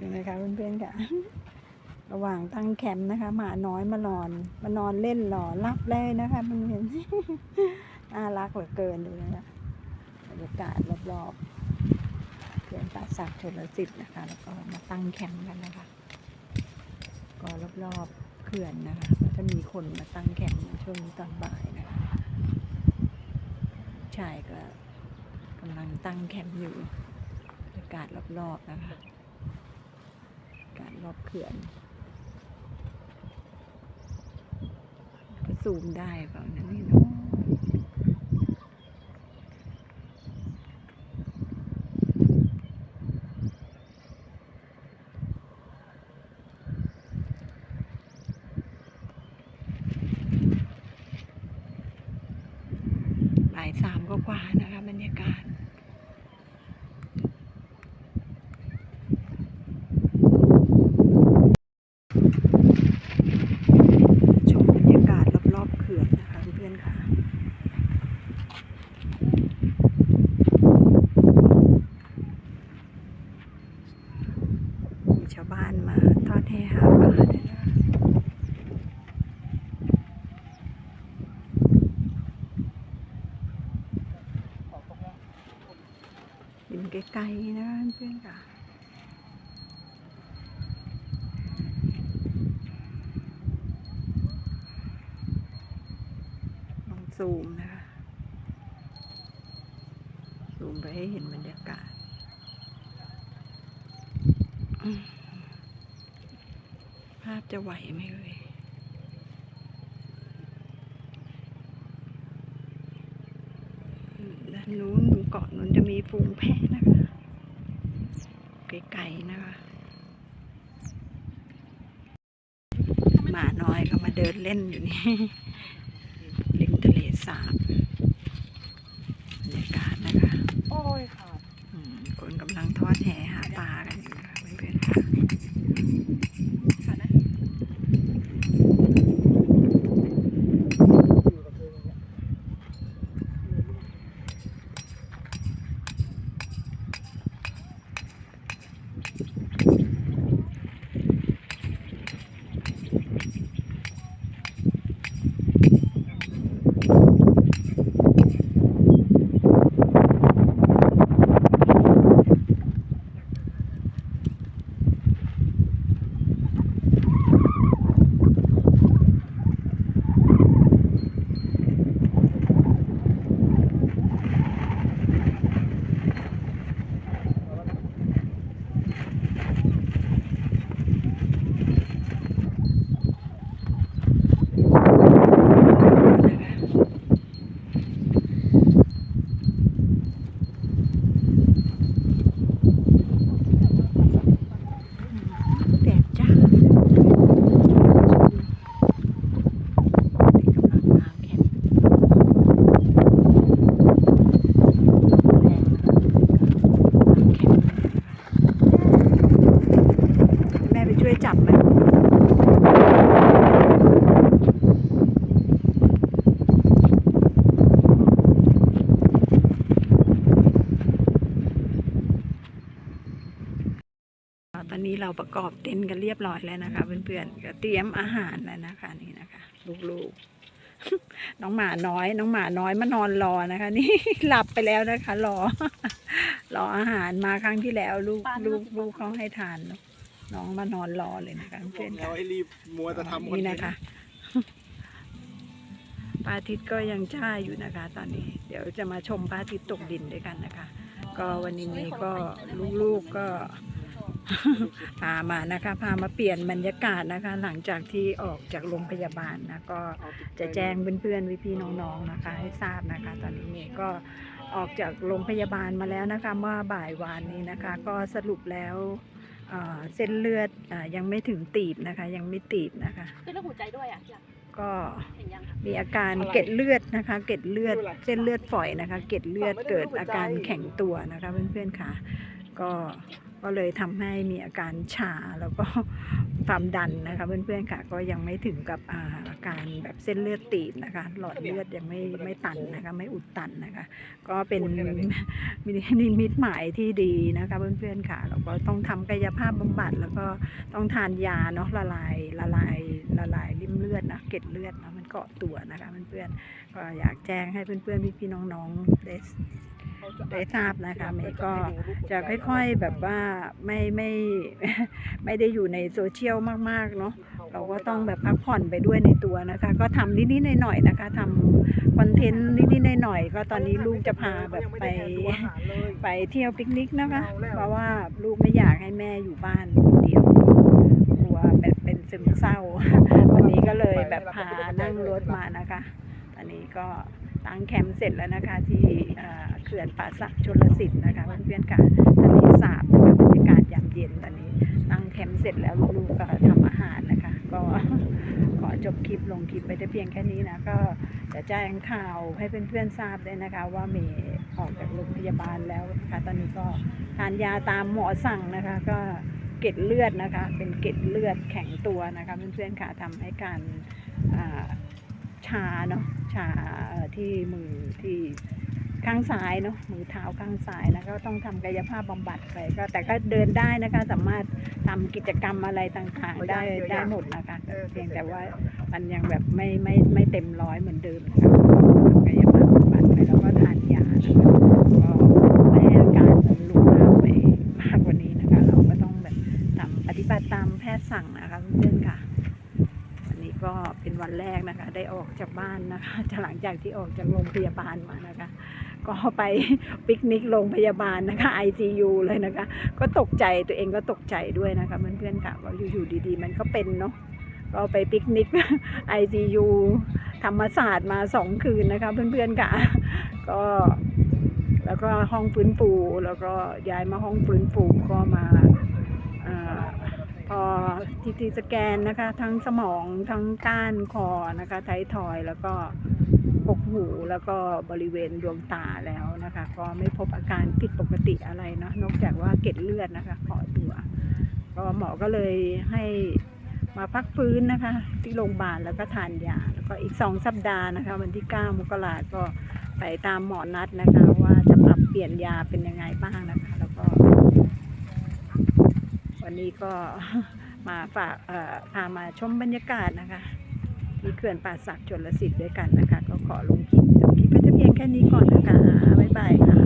ดูนะคะเพื่อนๆค่ะ ระหว่างตั้งแคมป์นะคะหมาน้อยมานอนมานอนเล่นหล่อรับเลยนะคะเพื่อนๆน่ารักเหลือเกินดูนะคะบรรยากาศรอบๆเขื่อนป่าสักชนลสิทธิ์นะคะ แล้วก็มาตั้งแคมป์กันนะคะ ก็รอบๆเขื่อนนะคะก็จะมีคนมาตั้งแคมป์ช่วงตอนบ่ายนะคะชายก็กำลังตั้งแคมป์อยู่บรรยากาศรอบๆนะคะ กาศรอบเขื่อน ก็ซูมได้เปล่านะนี่เนาะบ่ายสามก็กว่าๆนะคะบรรยากาศ ชมบรรยากาศรอบๆเขื่อนนะคะเพื่อนๆค่ะ มีชาวบ้านมาทอดแห่หาปลาด้วยนะ เห็นไกลๆนะเพื่อนๆค่ะลองซูมนะคะซูมไปให้เห็นบรรยากาศภาพจะไหวไหมเอ่ยด้านนู้น เกาะนู้นจะมีฝูงแพะนะคะไกลๆนะคะ หมาน้อยก็มาเดินเล่นอยู่นี่ริมทะเลสาบบรรยากาศนะคะ โอ้ยค่ะอืมคนกำลังทอดแหหาปลากันอยู่นะคะเพื่อนๆค่ะ ค่ะนะ แดดจ้านี่กำลังมาแคมป์ แม่ไปช่วยจับไหมตอนนี้เราประกอบเต็นท์กันเรียบร้อยแล้วนะคะเพื่อนๆก็เตรียมอาหารแล้วนะคะนี่นะคะ ลูกๆ น้องหมาน้อย น้องหมาน้อยมานอนรอนะคะ นี่หลับไปแล้วนะคะ รอ รออาหารมาครั้งที่แล้ว ลูกลูกลูกเขาให้ทานเนอะน้องมานอนรอเลยนะคะเพื่อนๆแล้ค่ะวให้รีบมัวแต่ทำคอนนี่เทนนะคะต์พระอาทิตย์ก็ยังจ้าอยู่นะคะ ตอนนี้ เดี๋ยวจะมาชมพระอาทิตย์ตกดินด้วยกันนะคะ ก็วันนี้ก็ลูกๆก็ พามานะคะ พามาเปลี่ยนบรรยากาศนะคะ หลังจากที่ออกจากโรงพยาบาลนะก็จะแจ้งเพื่อนๆพี่ๆน้องๆนะคะ ให้ทราบนะคะ ตอนนี้เมย์ก็ออกจากโรงพยาบาลมาแล้วนะคะเมื่อบ่ายวานนี้นะคะ ก็สรุปแล้วเอ่อเส้นเลือดอายังไม่ถึงตีบนะคะ ยังไม่ตีบนะคะเป็นเรื่องหัวใจด้วยอะอยากก็เห็นยังมีอาการเกล็ดเลือดนะคะ เกล็ดเลือดเส้นเลือดฝอยนะคะ เกล็ดเลือดเกิดอาการแข็งตัวนะคะเพื่อนๆค่ะ ก็ ก็เลยทำให้มีอาการชาแล้วก็ความดันนะคะเพื่อนๆค่ะ ก็ยังไม่ถึงกับอาการแบบเส้นเลือดตีบนะคะ หลอดเลือดยังไม่ไม่ตันนะคะ ไม่อุดตันนะคะ ก็เป็นมินิมิตหมายที่ดีนะคะเพื่อนๆค่ะเราก็ต้องทำกายภาพบำบัด แล้วก็ต้องทานยาเนาะละลายละลายละลายริ่มเลือดนะเกล็ดเลือดนะมันเกาะตัวนะคะเพื่อนๆก็อยากแจ้งให้เพื่อนๆพี่ๆน้องๆได้ ได้ทราบนะคะเมย์ก็จะค่อยๆแบบว่าไม่ไม่ไม่ได้อยู่ในโซเชียลมากๆเนาะเราก็ต้องแบบพักผ่อนไปด้วยในตัวนะคะ ก็ทำนิดๆหน่อยๆนะคะทำคอนเทนต์นิดๆหน่อยๆก็ตอนนี้ลูกจะพาแบบไปไปเที่ยวปิกนิกนะคะ เพราะว่าลูกไม่อยากให้แม่อยู่บ้านคนเดียวกลัวแบบเป็นซึมเศร้า วันนี้ก็เลยแบบพานั่งรถมานะคะ อันนี้ก็ ตั้งแคมป์เสร็จแล้วนะคะ ที่เขื่อนป่าสักชลสิทธิ์นะคะเพื่อนๆค่ะทะเลสาบนะคะบรรยากาศยามเย็นตอนนี้ตั้งแคมป์เสร็จแล้วลูกๆก็ทำอาหารนะคะ ก็ขอจบคลิปลงคลิปไปแต่เพียงแค่นี้นะก็จะแจ้งข่าวให้เพื่อนๆทราบด้วยนะคะ ว่าเมย์ออกจากโรงพยาบาลแล้วนะคะตอนนี้ก็ทานยาตามหมอสั่งนะคะ ก็เกล็ดเลือดนะคะ เป็นเกล็ดเลือดแข็งตัวนะคะเพื่อนๆค่ะทำให้การอ่า ชาเนาะชาเอ่อที่มือที่ข้างซ้ายเนาะมือเท้าข้างซ้ายนะก็ต้องทำกายภาพบำบัดไปก็แต่ก็เดินได้นะคะ สามารถทำกิจกรรมอะไรต่างๆได้ได้หมดนะคะเพียงแต่ว่ามันยังแบบไม่ไม่ไม่เต็มร้อยเหมือนเดิมนะคะทำกายภาพบำบัดไปแล้วก็ทานยานะคะก็ไม่ให้อาการมันลุกลามไปมากกว่านี้นะคะ เราก็ต้องแบบทำปฏิบัติตามแพทย์สั่งนะคะเพื่อนๆค่ะวันนี้ก็เป็น วันแรกนะคะ ได้ออกจากบ้านนะคะจะหลังจากที่ออกจากโรงพยาบาลมานะคะ ก็ไปปิกนิกโรงพยาบาลนะคะ ICU เลยนะคะ ก็ตกใจตัวเองก็ตกใจด้วยนะคะเพื่อนๆค่ะว่าอยู่ๆดีๆ มันก็เป็นเนาะก็ไปปิกนิก ICU ธรรมศาสตร์มาสองคืนนะคะ เพื่อนๆค่ะ ก็แล้วก็ห้องฟื้นฟูแล้วก็ย้ายมาห้องฟื้นฟูก็มาอา พอทีทีสแกนนะคะ ทั้งสมองทั้งก้านคอนะคะไททอยแล้วก็กกหูแล้วก็บริเวณดวงตาแล้วนะคะ ก็ไม่พบอาการผิดปกติอะไรเนะนอกจากว่าเกล็ดเลือดนะคะเกาะตัวก็หมอก็เลยให้มาพักฟื้นนะคะ ที่โรงพยาบาลแล้วก็ทานยาแล้วก็อีกสองสัปดาห์นะคะ วันที่ 9 มกราก็ไปตามหมอนัดนะคะ ว่าจะปรับเปลี่ยนยาเป็นยังไงบ้างนะคะ แล้วก็ วั นี้ก็มาฝากพามาชมบรรยากาศนะคะที่เขื่อนป่าสักชนลสิทธิ์ด้วยกันนะคะ ก็ขอลงคลิปจบคลิปไปแต่เพียงแค่นี้ก่อนนะคะบ๊ายบายค่ะ